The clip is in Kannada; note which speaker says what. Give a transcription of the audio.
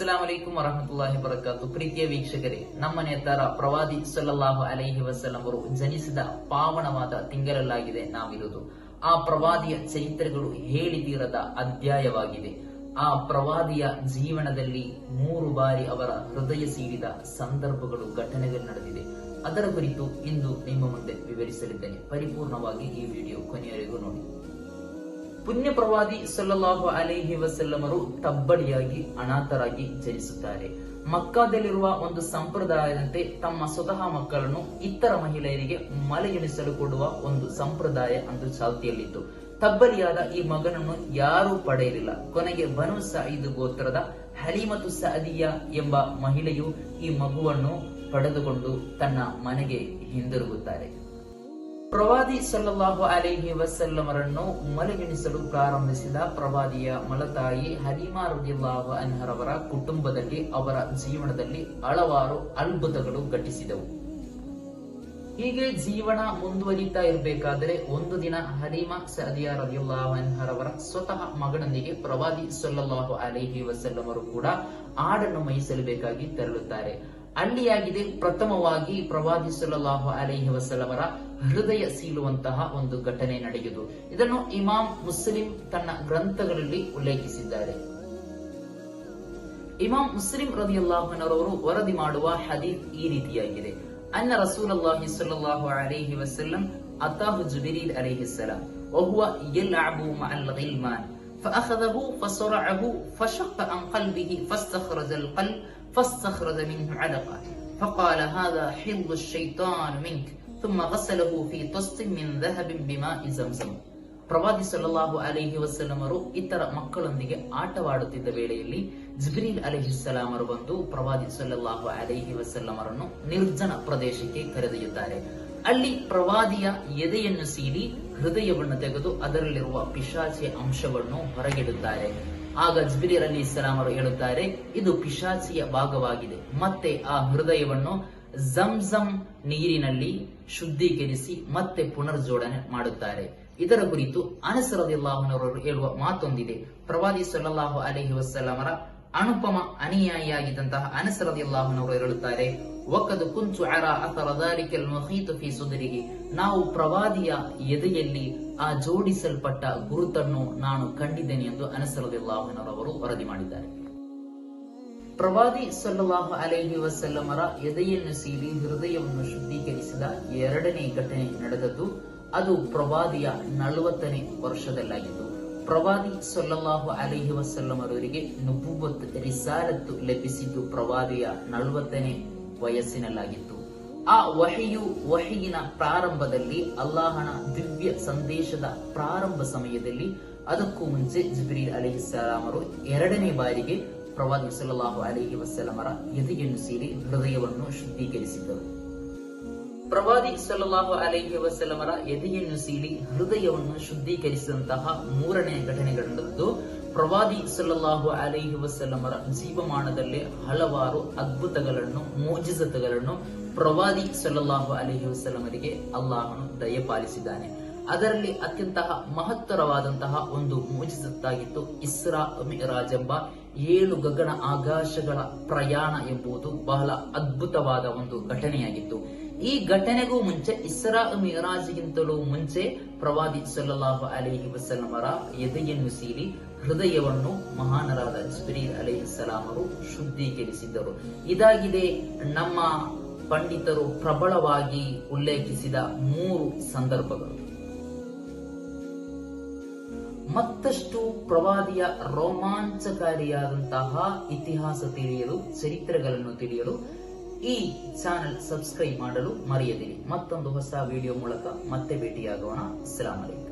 Speaker 1: ಅಸ್ಸಲಾಂ ವಲೈಕುಂ ವರಹಮತುಲ್ಲಾಹಿ ಬರಕಾತು ಪ್ರೀತಿಯ ವೀಕ್ಷಕರೇ, ನಮ್ಮ ನೇತಾರ ಪ್ರವಾದಿ ಸಲ್ಲಲ್ಲಾಹು ಅಲೈಹಿ ವಸಲ್ಲಂ ಅವರು ಜನಿಸಿದ ಪಾವನವಾದ ತಿಂಗಳಲ್ಲಾಗಿದೆ ನಾವಿರುವುದು. ಆ ಪ್ರವಾದಿಯ ಚರಿತ್ರೆಗಳು ಹೇಳಿದಿರದ ಅಧ್ಯಾಯವಾಗಿದೆ. ಆ ಪ್ರವಾದಿಯ ಜೀವನದಲ್ಲಿ ಮೂರು ಬಾರಿ ಅವರ ಹೃದಯ ಸೀರಿದ ಸಂದರ್ಭಗಳು, ಘಟನೆಗಳು ನಡೆದಿದೆ. ಅದರ ಕುರಿತು ಇಂದು ನಿಮ್ಮ ಮುಂದೆ ವಿವರಿಸಲಿದ್ದೇನೆ. ಪರಿಪೂರ್ಣವಾಗಿ ಈ ವಿಡಿಯೋ ಕೊನೆಯವರೆಗೂ ನೋಡಿ. ಪುಣ್ಯ ಪ್ರವಾದಿ ಸಲ್ಲಲ್ಲಾಹು ಅಲೈಹಿ ವಸಲ್ಲಮರು ತಬ್ಬಡಿಯಾಗಿ, ಅನಾಥರಾಗಿ ಜನಿಸುತ್ತಾರೆ. ಮಕ್ಕಾದಲ್ಲಿರುವ ಒಂದು ಸಂಪ್ರದಾಯದಂತೆ ತಮ್ಮ ಸ್ವತಃ ಮಕ್ಕಳನ್ನು ಇತರ ಮಹಿಳೆಯರಿಗೆ ಮಲೆಗೆಣಿಸಲು ಕೊಡುವ ಒಂದು ಸಂಪ್ರದಾಯ ಅಂದು ಚಾಲ್ತಿಯಲ್ಲಿತ್ತು. ತಬ್ಬಲಿಯಾದ ಈ ಮಗನನ್ನು ಯಾರೂ ಪಡೆಯಲಿಲ್ಲ. ಕೊನೆಗೆ ಬನು ಸঈದ್ ಗೋತ್ರದ ಹಲಿಮತು ಸಅದಿಯಾ ಎಂಬ ಮಹಿಳೆಯು ಈ ಮಗುವನ್ನು ಪಡೆದುಕೊಂಡು ತನ್ನ ಮನೆಗೆ ಹಿಂದಿರುಗುತ್ತಾರೆ. ಪ್ರವಾದಿ ಸಲ್ಲಲ್ಲಾಹು ಅಲೈಹಿ ವಸಲ್ಲಮರನ್ನು ಮಲಗಿಣಿಸಲು ಪ್ರಾರಂಭಿಸಿದ ಪ್ರವಾದಿಯ ಮಲತಾಯಿ ಹಲೀಮಾ ರದಿಯಲ್ಲಾಹು ಅನ್ಹರವರ ಕುಟುಂಬದಲ್ಲಿ ಅವರ ಜೀವನದಲ್ಲಿ ಹಲವಾರು ಅದ್ಭುತಗಳು ಘಟಿಸಿದವು. ಹೀಗೆ ಜೀವನ ಮುಂದುವರಿತಾ ಇರಬೇಕಾದರೆ ಒಂದು ದಿನ ಹಲೀಮಾ ಸದಿಯಾ ರದಿಯುಲ್ಲಾಹು ಅನ್ಹರವರ ಸ್ವತಃ ಮಗನೊಂದಿಗೆ ಪ್ರವಾದಿ ಸಲ್ಲಲ್ಲಾಹು ಅಲೈಹಿ ವಸಲ್ಲಮರು ಕೂಡ ಆಡನ್ನು ಬೇಕಾಗಿ ತೆರಳುತ್ತಾರೆ. ಅಲ್ಲಿಯಾಗಿದೆ ಪ್ರಥಮವಾಗಿ ಪ್ರವಾದಿ ಸಲ್ಲಲ್ಲಾಹು ಅಲೈಹಿ ವಸಲ್ಲಮರ ಹೃದಯ ಸೀಳುವಂತಹ ಒಂದು ಘಟನೆ ನಡೆಯುವುದು ಇದನ್ನು ಇಮಾಮ್ ಮುಸ್ಲಿಂ ತನ್ನ ಗ್ರಂಥಗಳಲ್ಲಿ ಉಲ್ಲೇಖಿಸಿದ್ದಾರೆ ಇಮಾಮ್ ಮುಸ್ಲಿಂ ರದಿಯಲ್ಲಾಹನರವರು ವರದಿ ಮಾಡುವ ಹದೀತ್ ಈ ರೀತಿಯಾಗಿದೆ ಅನ್ನ ರಸೂಲಲ್ಲಾಹಿ ಸಲ್ಲಲ್ಲಾಹು ಅಲೈಹಿ ವಸಲ್ಲಂ ಅತಾಹು ಜುಬಿರಿಲ್ ಅಲೈಹಿ ಸಲಾಂ وهو يلعب مع الغلمان فأخذه فصرعه فشق عن قلبه فاستخرج القلب فاستخرج منه علقة فقال هذا حظ الشيطان منك ثم غسله في طست من ذهب بماء زمزم ಪ್ರವಾದಿ ಸಲ್ಲಲ್ಲಾಹು ಅಲೈಹಿ ವಸಲ್ಲಮರು ಇತರ ಮಕ್ಕಳೊಂದಿಗೆ ಆಟವಾಡುತ್ತಿದ್ದ ವೇಳೆಯಲ್ಲಿ ಜಿಬ್ರೀಲ್ ಅಲಿಹಿಸ್ಸಲಾಮರು ಬಂದು ಪ್ರವಾದಿ ಸಲ್ಲಲ್ಲಾಹು ಅಲೈಹಿ ವಸಲ್ಲಮರನ್ನು ನಿರ್ಜನ ಪ್ರದೇಶಕ್ಕೆ ಕರೆದೊಯ್ಯುತ್ತಾರೆ ಅಲ್ಲಿ ಪ್ರವಾದಿಯ ಎದೆಯನ್ನು ಸೀಳಿ ಹೃದಯವನ್ನು ತೆಗೆದು ಅದರಲ್ಲಿರುವ ಪಿಶಾಚಿಯ ಅಂಶವನ್ನು ಹೊರಗಿಡುತ್ತಾರೆ ಆಗ ಜಿಬ್ರೀಲ್ ಅಲಿ ಇಸ್ಲಾಮರು ಹೇಳುತ್ತಾರೆ, ಇದು ಪಿಶಾಚಿಯ ಭಾಗವಾಗಿದೆ. ಮತ್ತೆ ಆ ಹೃದಯವನ್ನು ಜಂಜಂ ನೀರಿನಲ್ಲಿ ಶುದ್ಧೀಕರಿಸಿ ಮತ್ತೆ ಪುನರ್ಜೋಡಣೆ ಮಾಡುತ್ತಾರೆ. ಇದರ ಕುರಿತು ಅನಸರದಿಲ್ಲಾಹನವರು ಹೇಳುವ ಮಾತೊಂದಿದೆ. ಪ್ರವಾದಿ ಸಲ್ಲಲ್ಲಾಹು ಅಲೈಹಿ ವಸಲ್ಲಮರ ಅನುಪಮ ಅನುಯಾಯಿಯಾಗಿದ್ದಂತಹ ಅನಸರದಿಲ್ಲಾಹನವರು ಹೇಳುತ್ತಾರೆ ಒಕ್ಕದು ಕುಂಚು ಅರ ಅಥರ ದಾರಿಕಲ್ ಮುಹೀತು ಫಿ ಸುದರಿಹಿ. ನಾವು ಪ್ರವಾದಿಯ ಎದೆಯಲ್ಲಿ ಆ ಜೋಡಿಸಲ್ಪಟ್ಟ ಗುರುತನ್ನು ನಾನು ಕಂಡಿದ್ದೇನೆ ಎಂದು ಅನಸ್ ರದಿಯಲ್ಲಾಹುನವರು ವರದಿ ಮಾಡಿದ್ದಾರೆ. ಪ್ರವಾದಿ ಸಲ್ಲಲ್ಲಾಹು ಅಲೈಹಿ ವಸಲ್ಲಮರ ಎದೆಯನ್ನು ಸೀರಿ ಹೃದಯವನ್ನು ಶುದ್ಧೀಕರಿಸಿದ ಎರಡನೇ ಘಟನೆ ನಡೆದದ್ದು, ಅದು ಪ್ರವಾದಿಯ ನಲವತ್ತನೇ ವರ್ಷದಲ್ಲಾಗಿತ್ತು ಪ್ರವಾದಿ ಸೊಲ್ಲಲ್ಲಾಹು ಅಲೈಹಿ ವಸಲ್ಲಮರವರಿಗೆ ನುಬುವತ್ ರಿಸಾಲತ್ತು ಲಭಿಸಿದ್ದು ಪ್ರವಾದಿಯ ನಲವತ್ತನೇ ವಯಸ್ಸಿನಲ್ಲಾಗಿತ್ತು. ಆ ವಹಿಯು ವಹಿಯಿನ ಪ್ರಾರಂಭದಲ್ಲಿ ಅಲ್ಲಾಹನ ದಿವ್ಯ ಸಂದೇಶದ ಪ್ರಾರಂಭ ಸಮಯದಲ್ಲಿ ಅದಕ್ಕೂ ಮುಂಚೆ ಜಿಬ್ರೀಲ್ ಅಲಿಹಿಸ್ಸಲಾಮರು ಎರಡನೇ ಬಾರಿಗೆ ಪ್ರವಾದಿ ಸಲ್ಲಲ್ಲಾಹು ಅಲೈಹಿ ವಸಲ್ಲಮರ ಎದೆಯನ್ನು ಸೇರಿ ಹೃದಯವನ್ನು ಶುದ್ಧೀಕರಿಸಿದ್ದರು. ಪ್ರವಾದಿ ಸಲ್ಲಲ್ಲಾಹು ಅಲೈಹಿ ವಸಲಮರ ಎದೆಯನ್ನು ಸೀಳಿ ಹೃದಯವನ್ನು ಶುದ್ಧೀಕರಿಸಿದಂತಹ ಮೂರನೇ ಘಟನೆಗಳದ್ದು ಪ್ರವಾದಿ ಸಲ್ಲಲ್ಲಾಹು ಅಲೈಹಿ ವಸಲಮರ ಜೀವಮಾನದಲ್ಲಿ ಹಲವಾರು ಅದ್ಭುತಗಳನ್ನು ಮೋಜಿಸತಗಳನ್ನು ಪ್ರವಾದಿ ಸಲ್ಲಲ್ಲಾಹು ಅಲೈಹಿ ವಸಲಮರಿಗೆ ಅಲ್ಲಾಹನು ದಯಪಾಲಿಸಿದ್ದಾನೆ. ಅದರಲ್ಲಿ ಅತ್ಯಂತ ಮಹತ್ತರವಾದಂತಹ ಒಂದು ಮೋಜಿಸತ್ತಾಗಿತ್ತು ಇಸ್ರಾ ಮಿರಾಜ್ ಎಂಬ ಏಳು ಗಗನ ಆಕಾಶಗಳ ಪ್ರಯಾಣ ಎಂಬುದು ಬಹಳ ಅದ್ಭುತವಾದ ಒಂದು ಘಟನೆಯಾಗಿತ್ತು. ಈ ಘಟನೆಗೂ ಮುಂಚೆ ಇಸ್ರಾ ಮಿರಾಜ್ಗಿಂತಲೂ ಮುಂಚೆ ಪ್ರವಾದಿ ಸಲ್ಲಲ್ಲಾಹು ಅಲೈಹಿ ವಸಲ್ಲಮರ ಎದೆಯನ್ನು ಸೀರಿ ಹೃದಯವನ್ನು ಮಹಾನರಾದ ಜಬ್ರೀರ್ ಅಲೈಹಿ ಸಲಾಮರು ಶುದ್ಧೀಕರಿಸಿದ್ದರು. ಇದಾಗಿದೆ ನಮ್ಮ ಪಂಡಿತರು ಪ್ರಬಲವಾಗಿ ಉಲ್ಲೇಖಿಸಿದ ಮೂರು ಸಂದರ್ಭಗಳು. ಮತ್ತಷ್ಟು ಪ್ರವಾದಿಯ ರೋಮಾಂಚಕಾರಿಯಾದಂತಹ ಇತಿಹಾಸ ತಿಳಿಯಲು, ಚರಿತ್ರೆಗಳನ್ನು ತಿಳಿಯಲು ಈ ಚಾನೆಲ್ ಸಬ್ಸ್ಕ್ರೈಬ್ ಮಾಡಲು ಮರೆಯದಿರಿ. ಮತ್ತೊಂದು ಹೊಸ ವಿಡಿಯೋ ಮೂಲಕ ಮತ್ತೆ ಭೇಟಿಯಾಗೋಣ. ಅಲೈಕುಂ